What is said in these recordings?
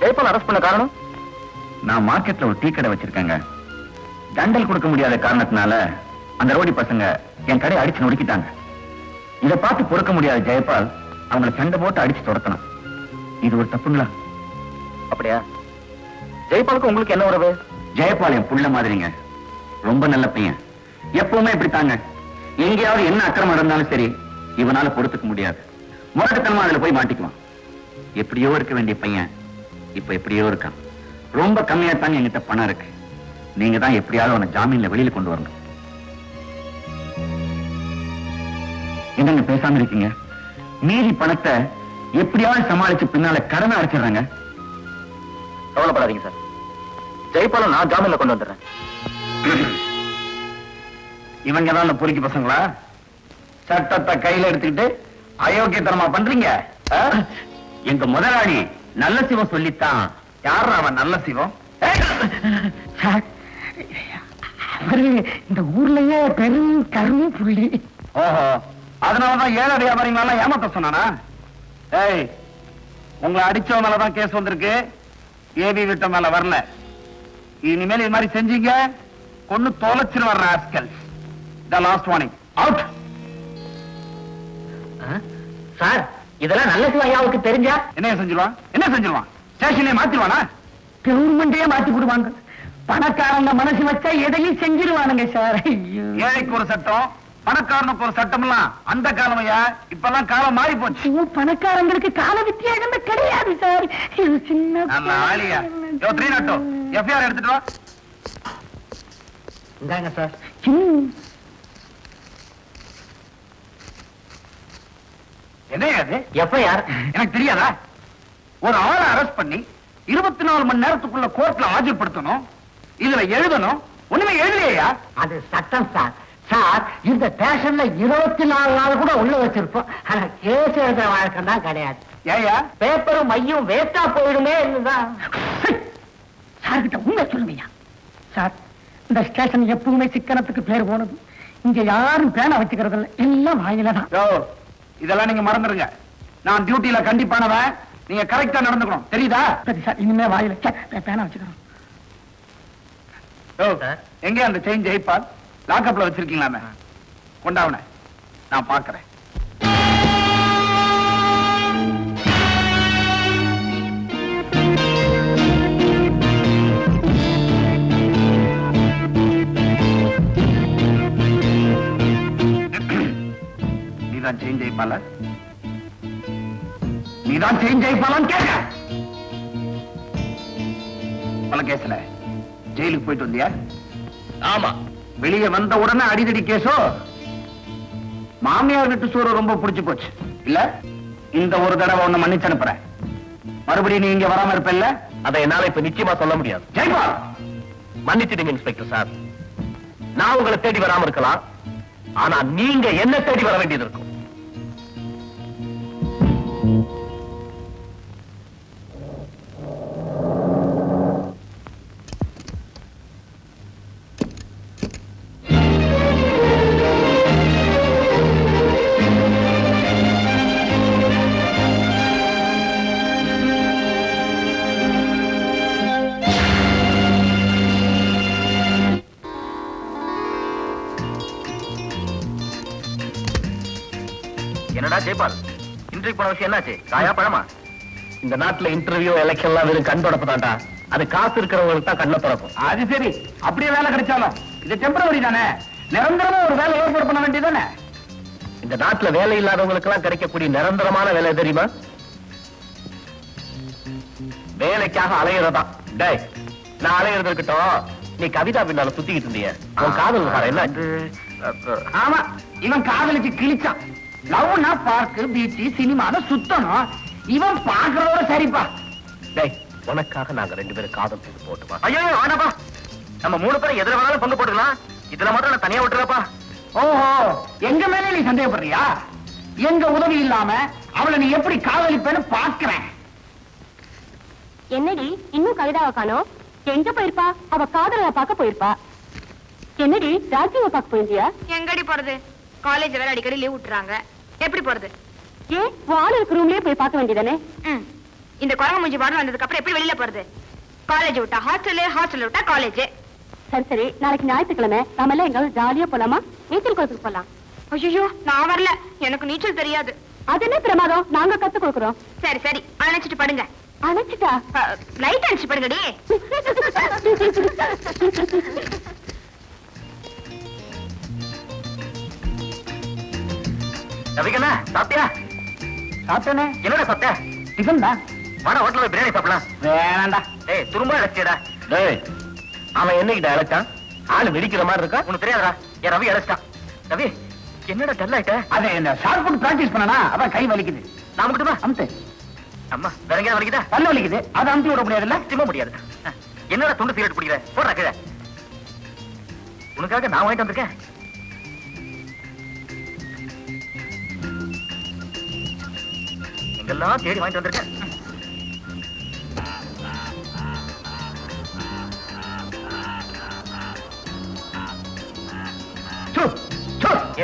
Jayapal arrest பண்ண காரணம்? நான் மார்க்கெட்ல ஒரு டீ கடை வச்சிருக்கேங்க. தண்டல் கொடுக்க முடியாத காரணத்தினால அந்த ரோடி பசங்க என் கடையை அடிச்சு நொறுக்கிட்டாங்க. இதை பார்த்து பொறுக்க முடியாத ஜெயபால் அவங்கள சண்டை போட்டு அடிச்சு துரத்தணும். இது ஒரு தப்புங்களா? அப்படியா? ஜெயபாலுக்கு உங்களுக்கு என்ன உறவு? ஜெயபால் என் புள்ள மாதிரிங்க. ரொம்ப நல்ல பையன். எப்பவுமே இப்படித்தாங்க. எங்கேயாவது என்ன அக்கிரமம் இருந்தாலும் சரி இவனால பொறுத்துக்க முடியாது. முரட்டுத்தனமா அதுல போய் மாட்டிக்குவான். எப்படியோ இருக்க வேண்டிய பையன். இப்ப எப்படியோ இருக்கான். ரொம்ப கம்மியா தாங்க என்கிட்ட பணம் இருக்கு. நீங்க தான் எப்படியாவது அவனை ஜாமீன்ல வெளியில கொண்டு வரணும். என்னங்க பேசாம இருக்கீங்க? மீதி பணத்தை எப்படியாவது சமாளிச்சு பின்னால கடனை அடைச்சிடுறாங்க. கவலைப்படாதீங்க சார். ஜெயபாலை நான் ஜாமீன்ல கொண்டு வந்துடுறேன். இவங்க தான் பொறுக்கி பசங்களா? சட்டத்தை கையில எடுத்துக்கிட்டு அயோக்கியத்தனமா பண்றீங்க? எங்க முதலாளி நல்ல சிவம் சொல்லித்தான். யார் அவன் நல்ல சிவம்? அவரு இந்த ஊர்லயே பெரும் கரும் புள்ளி. ஓஹோ அதனாலதான் ஏழை வியாபாரிங்களெல்லாம் ஏமாத்த சொன்னானா? ஏய் உங்களை அடிச்சவ மேலதான் கேஸ் வந்திருக்கு. ஏவி விட்ட மேல வரல. இனிமேல் இது மாதிரி செஞ்சீங்க கொண்டு தொலைச்சிரு வர்ற ஆஸ்கல் the last warning out sir இதெல்லாம் நல்ல சிவாயாவுக்கு தெரிஞ்சா? என்ன செஞ்சிருவான்? என்ன செஞ்சிருவான்? ஸ்டேஷனே மாத்திருவானா? கவர்மெண்டே மாத்தி விடுவாங்க பணக்காரங்க மனசு வச்சா எதையும் செஞ்சிருவானுங்க சார். ஏழைக்கு ஒரு சட்டம் பணக்காரனுக்கு ஒரு சட்டம் எல்லாம் அந்த காலமையா? இப்பெல்லாம் காலம் மாறி போச்சு பணக்காரங்களுக்கு கால வித்தியாசமே கிடையாது சார். சின்ன ஆளியா? யோ த்ரீ நாட்டோ எஃப்ஐஆர் எடுத்துட்டு வா. இந்தாங்க சார். என்ன அது எஃப்ஐஆர் எனக்கு தெரியாதா? ஒரு ஆளை அரெஸ்ட் பண்ணி இருபத்தி நாலு மணி நேரத்துக்குள்ள கோர்ட்ல ஆஜர்படுத்தணும் இதுல எழுதணும். ஒண்ணுமே எழுதலையா? அது சட்டம் சார். சார் இந்த ஸ்டேஷன்ல இருபத்தி நாலு நாள் கூட உள்ள வச்சிருப்போம். ஆனா கேஸ் எழுதுற வழக்கம் தான் கிடையாது. ஏயா பேப்பரும் மையும் வேஸ்டா போயிடுமே என்னதான் சார் கிட்ட உண்மை சொல்லுங்கய்யா. சார் இந்த ஸ்டேஷன் எப்பவுமே சிக்கனத்துக்கு பேர் போனது. இங்க யாரும் பேனா வச்சுக்கிறது இல்ல எல்லாம் வாயில தான். இதெல்லாம் நீங்க மறந்துருங்க நான் டியூட்டில கண்டிப்பானவன். நீங்க கரெக்டா நடந்துக்கணும். தெரியுதா? சரி சார் இனிமே வாயில பேனா வச்சுக்கிறோம். எங்க அந்த செயின் ஜெயிப்பால் லாக்அப்ல வச்சிருக்கீங்களாமே? கொண்டாவன. நான் பாக்குறேன் நீதான் செயின் ஜெயிப்பால நீதான் செயின் ஜெயிப்பாலான்னு கேட்க. பல கேஸ்ல ஜெயிலுக்கு போயிட்டு வந்தியா? ஆமா. வெளியே வந்த உடனே அடிதடி கேஸோ மாமியார் வீட்டு சோறு ரொம்ப பிடிச்சு போச்சு. இல்ல இந்த ஒரு தடவை உன்னை மன்னிச்சு அனுப்புறேன். மறுபடியும் நீ இங்க வராம இருப்பல்ல? அதை என்னால இப்ப நிச்சயமா சொல்ல முடியாது. ஜெய்பால் மன்னிச்சிடுங்க இன்ஸ்பெக்டர் சார். நான் உங்களை தேடி வராம இருக்கலாம். ஆனா நீங்க என்ன தேடி வர வேண்டியது இருக்கும். இன்டர்வியூ போன விஷயம் என்னாச்சு? காயா பழமா இந்த நாட்டுல இன்டர்வியூ எலெக்ஷன் எல்லாம் வெறும் கண் தொடப்பதாண்டா அது காசு இருக்கிறவங்களுக்கு தான் கண்ணை திறக்கும் அது சரி. அப்படியே வேலை கிடைச்சாலும். இது டெம்பரவரி தானே? நிரந்தரமா ஒரு வேலை ஏற்பாடு பண்ண வேண்டியதானே இந்த நாட்டுல வேலை இல்லாதவங்களுக்கு எல்லாம் கிடைக்கக்கூடிய நிரந்தரமான வேலை தெரியுமா? வேலைக்காக அலையிறதா. நான் அலையிறது இருக்கட்டும். நீ கவிதா பின்னால சுத்திக்கிட்டு இருந்திய. உன் காதல் விவகாரம் என்ன? ஆமா இவன் காதலிச்சு கிழிச்சான். லவ்னா பார்க்கு பீச்சு சினிமான்னு சுத்தணும். இவன் பாக்குறதோட சரிப்பா. டேய் உனக்காக நாங்க ரெண்டு பேரும் காதல் செய்து போட்டுமா? ஐயோ வேணாப்பா நம்ம மூணு பேரும் எதுல வேணாலும் பங்கு போட்டுக்கலாம். இதுல மட்டும் நான் தனியா விட்டுறப்பா. ஓஹோ. எங்க மேல நீ சந்தேகப்படுறியா? எங்க உதவி இல்லாம அவளை நீ எப்படி காதலிப்பேன்னு பாக்குறேன் என்னடி இன்னும் கவிதாவை காணோம்? எங்க போயிருப்பா? அவ காதல பார்க்க போயிருப்பா. என்னடி ராஜீவ பார்க்க போயிருந்தியா? எங்கடி போறது? காலேஜ் வேற அடிக்கடி லீவ் விட்டுறாங்க. எப்படி போறது? ஏன் வாழ இருக்க ரூம்லயே போய் பார்க்க வேண்டியதானே? இந்த குரங்கு மூஞ்சி பாடம் வந்ததுக்கு அப்புறம் எப்படி வெளியில போறது? காலேஜ் விட்டா ஹாஸ்டலு ஹாஸ்டல் விட்டா காலேஜ் சரி சரி. நாளைக்கு ஞாயிற்றுக்கிழமை. நாம எல்லாம் எங்காவது ஜாலியா போலாமா? நீச்சல் குளத்துக்கு போலாம். ஐயோ நான் வரல. எனக்கு நீச்சல் தெரியாது. அது என்ன பிரமாதம்? நாங்க கத்து கொடுக்குறோம். சரி சரி. அணைச்சிட்டு படுங்க. அழைச்சிட்டா லைட் அணைச்சு படுங்கடி. ரவிகண்ணா சாப்பிட்டியா? சாப்பிட்டேனே. என்னடா சாப்பிட்ட? டிஃபன் தான். வாடா ஹோட்டல்ல பிரியாணி சாப்பிடலாம். வேணாண்டா டேய் துரும்ப அழைச்சியடா டேய் அவன் என்னைக்கிட்ட அழைச்சான்? ஆளு வெடிக்கிற மாதிரி இருக்கா? உனக்கு தெரியாதா என் ரவி அழைச்சிட்டான். ரவி என்னடா டல் ஆயிட்ட? அது இந்த ஷார்ட் புட் பிராக்டிஸ் பண்ணனா? கை வலிக்குது. நான் மட்டுமா அமுத்து. அம்மா வேற வலிக்குதா? பல்ல வலிக்குது. அதை அமுத்தி விட முடியாதுல்ல? சத்தியமா முடியாது. என்னடா துண்டு சீரட் பிடிக்கிற? போடுறா கீழே. உனக்காக நான் வாங்கிட்டு வந்திருக்கேன். எங்கெல்லாம் தேடி வாங்கிட்டு வந்திருக்கேன்.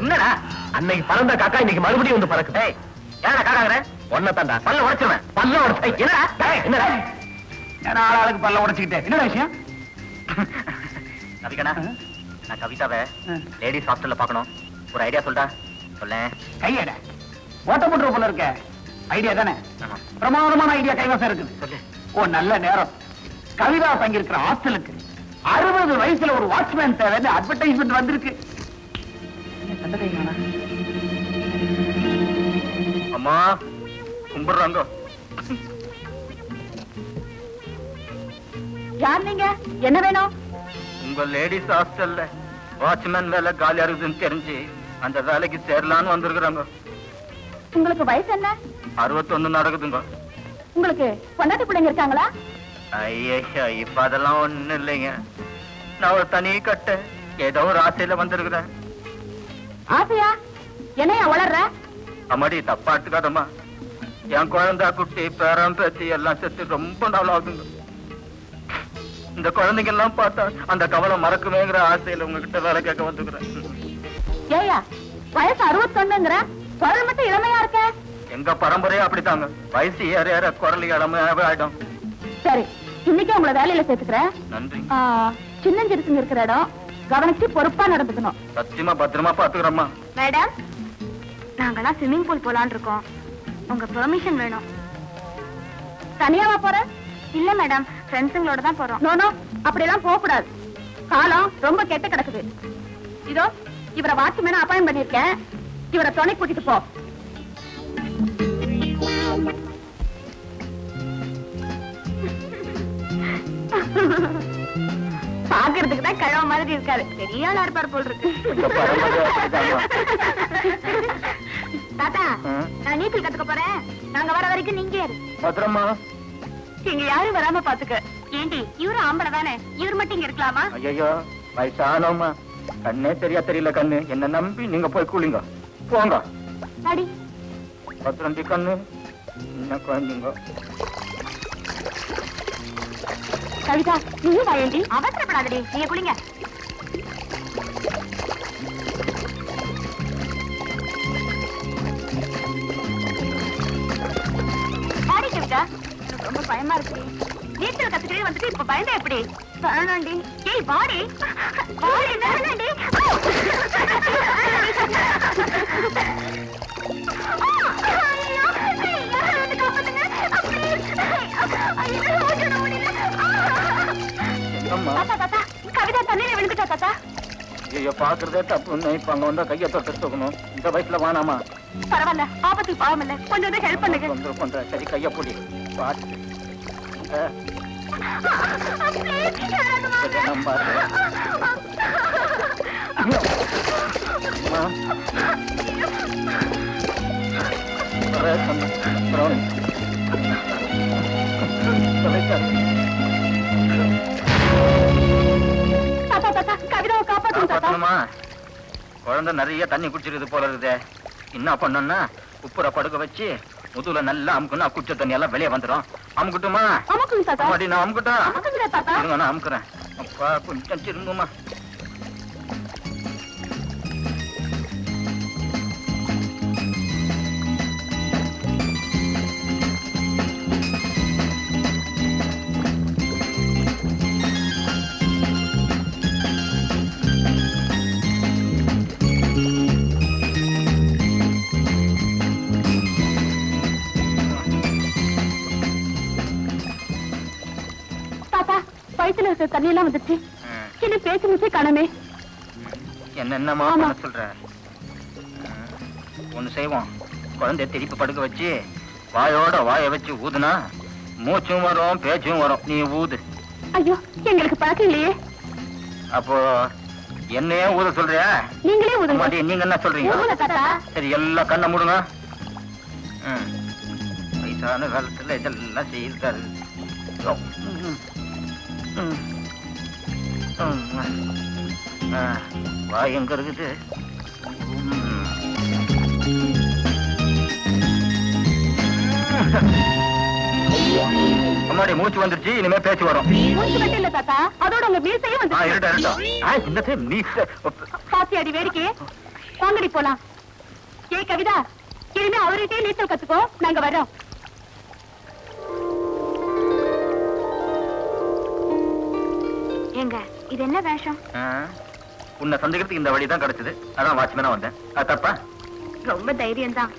என்னடா? அன்னைக்கு பறந்த காக்கா இன்னைக்கு மறுபடியும் வந்து பறக்குது. ஏடா காக்காங்கற ஒன்ன தாண்டா பல்ல உடைச்சிருவேன். பல்ல உடைச்சு. என்னடா? என்னடா? நான் ஆள் ஆளுக்கு பல்ல உடைச்சுக்கிட்டேன். என்னடா விஷயம்? நவிகண்ணா ஆ? நான் கவிதாவை. லேடிஸ் ஹாஸ்டல்ல பார்க்கணும். ஒரு ஐடியா சொல்லிட்டா சொல்லேன். கையட. ஓட்ட போட்டுற போல இருக்க. ஐடியா தானே. பிரமாதமான ஐடியா கைவசம் இருக்குது. சொல்லு. ஓ நல்ல நேரம். கவிதா தங்கியிருக்கிற ஹாஸ்டலுக்கு அறுபது வயசுல ஒரு வாட்ச்மேன் தேவைன்னு அட்வர்டைஸ்மெண்ட் வந்திருக்கு. அம்மா கும்பிடுறாங்க. யார் நீங்க? என்ன வேணும்? உங்க லேடிஸ் ஹாஸ்டல்ல வாட்ச்மேன் வேலை காலியா இருக்குதுன்னு தெரிஞ்சு அந்த வேலைக்கு சேரலான்னு வந்திருக்கிறாங்க. உங்களுக்கு வயசு என்ன? அறுபத்தொன்னு நடக்குதுங்க. உங்களுக்கு பொண்டாட்டி பிள்ளைங்க இருக்காங்களா? ஐயா இப்ப அதெல்லாம் ஒண்ணு இல்லைங்க. நான் ஒரு தனி கட்ட ஏதோ ஒரு ஆசையில வந்திருக்கிறேன். ஆசையா? என்னையா வளர்ற? அம்மாடி தப்பா எடுத்துக்காதம்மா என் குழந்தை குட்டி பேரம் பேத்தி எல்லாம் செத்து ரொம்ப நாள் ஆகுதுங்க இந்த குழந்தைங்க எல்லாம் பார்த்தா அந்த கவலை மறக்குமேங்கிற ஆசையில உங்ககிட்ட வேலை கேட்க வந்துக்கிறேன். ஏயா வயசு அறுபத்தொன்னுங்கிற குரல் மட்டும் இளமையா இருக்க. எங்க பரம்பரையே அப்படித்தாங்க. வயசு ஏற ஏற குரல் இடமாவே ஆயிடும். சரி இன்னைக்கு உங்களை வேலையில சேர்த்துக்கிறேன். நன்றி. ஆ, சின்னஞ்சிறுசுங்க இருக்கிற இடம் கவனிச்சு பொறுப்பா நடந்துக்கணும். சத்தியமா பத்திரமா பாத்துக்கிறோம்மா. மேடம் நாங்கெல்லாம் ஸ்விம்மிங் பூல் போலான்னு இருக்கோம். உங்க பெர்மிஷன் வேணும். தனியாவா போற? இல்ல மேடம் ஃப்ரெண்ட்ஸுங்களோட தான் போறோம். நோ நோ அப்படியெல்லாம் போக கூடாது காலம் ரொம்ப கெட்டு கிடக்குது. இதோ இவரை வாட்ச்மேன் அப்பாயின் பண்ணிருக்கேன் இவரை துணை கூட்டிட்டு போ. பாக்குறதுக்கு தான் கிழவ மாதிரி இருக்காரு பெரிய ஆளா இருப்பார் போல் இருக்கு. தாத்தா? நான் நீச்சல் கத்துக்க போறேன். நாங்க வர வரைக்கும் நீங்க. பத்திரமா? இங்க யாரும் வராம பாத்துக்க. ஏண்டி இவரு ஆம்பளை தானே? இவர் மட்டும் இங்க இருக்கலாமா? ஐயோ வயசானோம்மா கண்ணே சரியா தெரியல கண்ணு. என்ன நம்பி நீங்க போய் கூலிங்க. போங்க. அடி பத்திரண்டி கண்ணு. என்ன குழந்தைங்க கவிதா நீயும் வாயண்டி. அவசரப்படாதடி. நீங்க குளிங்க. கவிதா. எனக்கு ரொம்ப பயமா இருக்கு. நீச்சல் கத்துக்கிட்டே வந்துட்டு இப்ப பயந்தா எப்படி? வேணாண்டி. ஏய் வாடி. வாடி வேணாண்டி. தாத்தா தாத்தா. கவிதா தண்ணியில விழுந்துட்டா தாத்தா. ஐயோ பாக்குறதே தப்புன்னு இப்ப அங்க வந்தா கையை தொட்டு தூக்கணும். இந்த வயசுல வேணாமா பரவாயில்ல ஆபத்துக்கு பாவம் இல்ல. கொஞ்சம் ஹெல்ப் பண்ணுங்க. தொந்தரவு பண்ற. சரி கைய பிடி. பாத்து. தாத்தா கவிதாவை காப்பாத்துங்க தாத்தா. காப்பாத்தணுமா? குழந்தை நிறைய தண்ணி குடிச்சிருக்குது போல இருக்குதே. என்ன பண்ணணும்னா உப்புற படுக்க வச்சு முதுகுல நல்லா அமுக்குனா குச்ச தண்ணி எல்லாம் வெளியே வந்துடும் அமுக்கட்டுமா? அமுக்குங்க தாத்தா. நான் அமுக்கட்டா? அமுக்குங்க தாத்தா. இருங்க நான் அமுக்குறேன். அப்பா கொஞ்சம் திரும்புமா. இருக்கிற தண்ணி எல்லாம் வந்துருச்சு. ம். என்ன பேச்சு மூச்சே காணமே. என்னென்னமா. பண்ண சொல்ற. ஒண்ணு செய்வோம். குழந்தைய திருப்பி படுக்க வச்சு வாயோட வாய வச்சு ஊதுனா மூச்சும் வரும் பேச்சும் வரும். நீ ஊது. ஐயோ எங்களுக்கு பழக்கம் இல்லையே. அப்போ என்னையே ஊத சொல்றியா நீங்களே ஊதுங்க. அம்மாடி, நீங்க என்ன சொல்றீங்க? சரி எல்லாம் கண்ணை மூடுங்க. வயசான காலத்துல இதெல்லாம் செய்யிருக்காரு வாய் எங்க இருக்குது. அம்மாடி மூச்சு வந்துருச்சு இனிமே பேச்சு வரும். மூச்சு மட்டும் இல்ல தாத்தா. அதோட உங்க மீசையும் வந்து இருட்டா இருட்டா. ஆ, என்னது நீ பாத்தி அடி வேடிக்கை. வாங்கடி போலாம். ஏ கவிதா இனிமே அவர்கிட்டயே நீச்சல் கத்துக்கோ. நாங்க வரோம் ஏங்க இது என்ன வேஷம்? உன்னை சந்திக்கிறதுக்கு இந்த வழி தான் கிடைச்சது. அதான் வாட்ச்மேனா வந்தேன். அது தப்பா? ரொம்ப தைரியம் தான்.